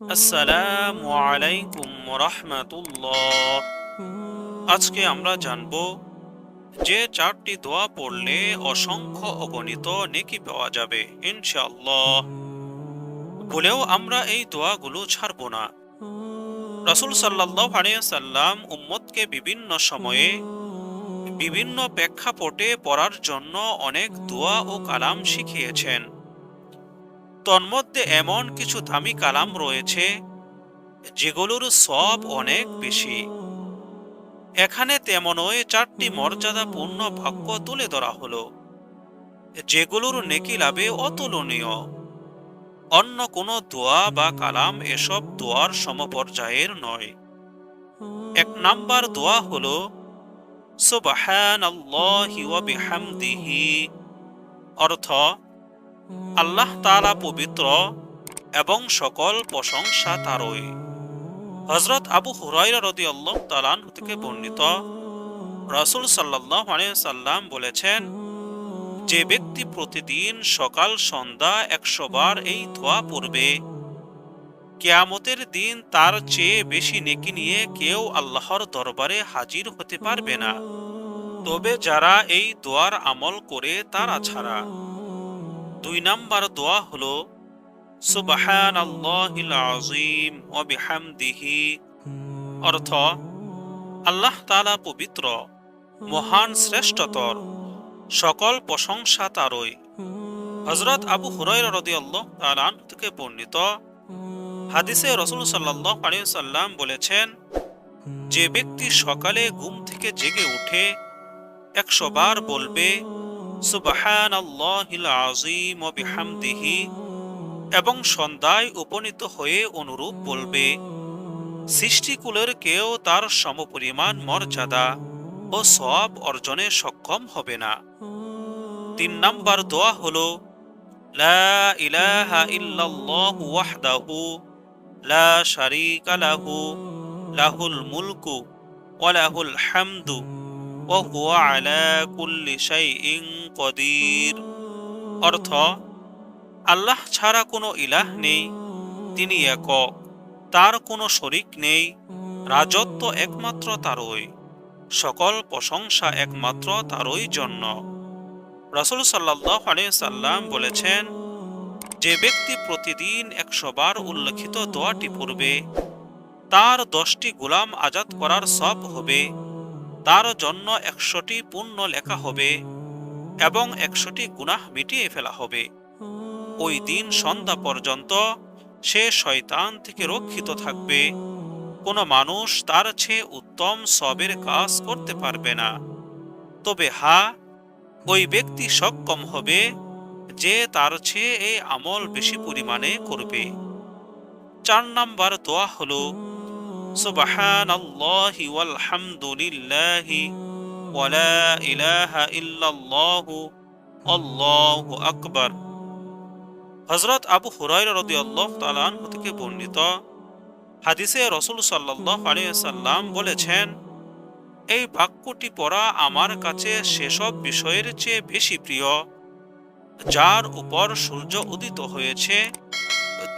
আসসালামু আলাইকুম রহমতুল্লাহ আজকে আমরা জানব যে চারটি দোয়া পড়লে অসংখ্য অগণিত নেকি পাওয়া যাবে, ইনশাআল্লাহ। বলেও আমরা এই দোয়াগুলো ছাড়ব না। রাসূল আলাইহি সাল্লাম উম্মতকে বিভিন্ন সময়ে বিভিন্ন প্রেক্ষাপটে পড়ার জন্য অনেক দোয়া ও কালাম শিখিয়েছেন। তন্মধ্যে এমন কিছু দামি কালাম রয়েছে, যেগুলোর সব অনেক বেশি। এখানে তেমনই চারটি মর্যাদাপূর্ণ বাক্য তুলে ধরা হলো, যেগুলোর নেকি লাভে অতুলনীয়। অন্য কোনো দোয়া বা কালাম এসব দোয়ার সমপর্যায়ের নয়। এক নাম্বার দোয়া হলো সুবহান অর্থ আল্লাহ তাআলা পবিত্র এবং সকল প্রশংসা তারই। হজরত আবু হুরাইরা রদি আল্লাহ তালান থেকে বর্ণিত রাসুল সাল্লাহ সাল্লাম বলেছেন, যে ব্যক্তি প্রতিদিন সকাল, সন্ধ্যা একশো বার এই ধোয়া পড়বে, কেয়ামতের দিন তার চেয়ে বেশি নেকি নিয়ে কেউ আল্লাহর দরবারে হাজির হতে পারবে না। তবে যারা এই দোয়ার আমল করে তারা ছাড়া দুই নাম্বার দোয়া হলো সুবহান আল্লাহিল আজিম ও বিহামদিহি। অর্থ, আল্লাহ তালা পবিত্র, মহান শ্রেষ্ঠতর, সকল প্রশংসা তারই। হজরত আবু হুরায়রা রাদিয়াল্লাহু তাআলা আনহু থেকে বর্ণিত হাদিসে রসুল আলাইহি সাল্লাম বলেছেন, যে ব্যক্তি সকালে ঘুম থেকে জেগে উঠে একশো বার বলবে সুবহান আল্লাহিল আজিম ও বিহামদিহি, এবং সন্ধ্যায় উপনীত হয়ে অনুরূপ বলবে, সৃষ্টিকুলের কেউ তার সমপরিমাণ মর্যাদা ও সব অর্জনে সক্ষম হবে না। তিন নাম্বার দোয়া হলো, লা ইলাহা লা লাহু, লাহুল মুলকু ওয়া লাহুল হামদু। কদির। অর্থ, আল্লাহ ছাড়া কোনো ইলাহ নেই, তিনি একক, তার কোনো শরিক নেই, রাজত্ব একমাত্র তারই, সকল প্রশংসা একমাত্র তারই জন্য। রাসূল আলাইহি সাল্লাম বলেছেন, যে ব্যক্তি প্রতিদিন একশো বার উল্লেখিত দোয়াটি পড়বে, তার দশটি গোলাম আজাদ করার সব হবে তার জন্য একশোটি পুণ্য লেখা হবে এবং একশোটি গুনাহ মিটিয়ে ফেলা হবে। ওই দিন সন্ধ্যা পর্যন্ত সে শয়তান থেকে রক্ষিত থাকবে। কোনো মানুষ তার চেয়ে উত্তম সবের কাজ করতে পারবে না। তবে হা, ওই ব্যক্তি সক্ষম হবে যে তার চেয়ে এই আমল বেশি পরিমাণে করবে। চার নাম্বার দোয়া হলো সুবহান আল্লাহি ওয়ালহামদুলিল্লাহি ওয়ালা ইলাহা ইল্লাল্লাহু আল্লাহু আকবার। হজরত আবু হুরাইরা রাদিয়াল্লাহু তাআলা আনহু থেকে বর্ণিত হাদিসে রসুল সাল্লাল্লাহু আলাইহি সাল্লাম বলেছেন, এই বাক্যটি পড়া আমার কাছে সেসব বিষয়ের চেয়ে বেশি প্রিয়, যার উপর সূর্য উদিত হয়েছে,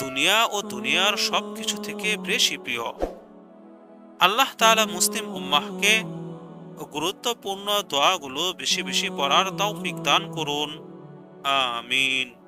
দুনিয়া ও দুনিয়ার সব কিছু থেকে বেশি প্রিয়। আল্লাহ তালা মুসলিম উম্মাহকে গুরুত্বপূর্ণ দোয়াগুলো বেশি বেশি পড়ার তৌফিক দান করুন। আমিন।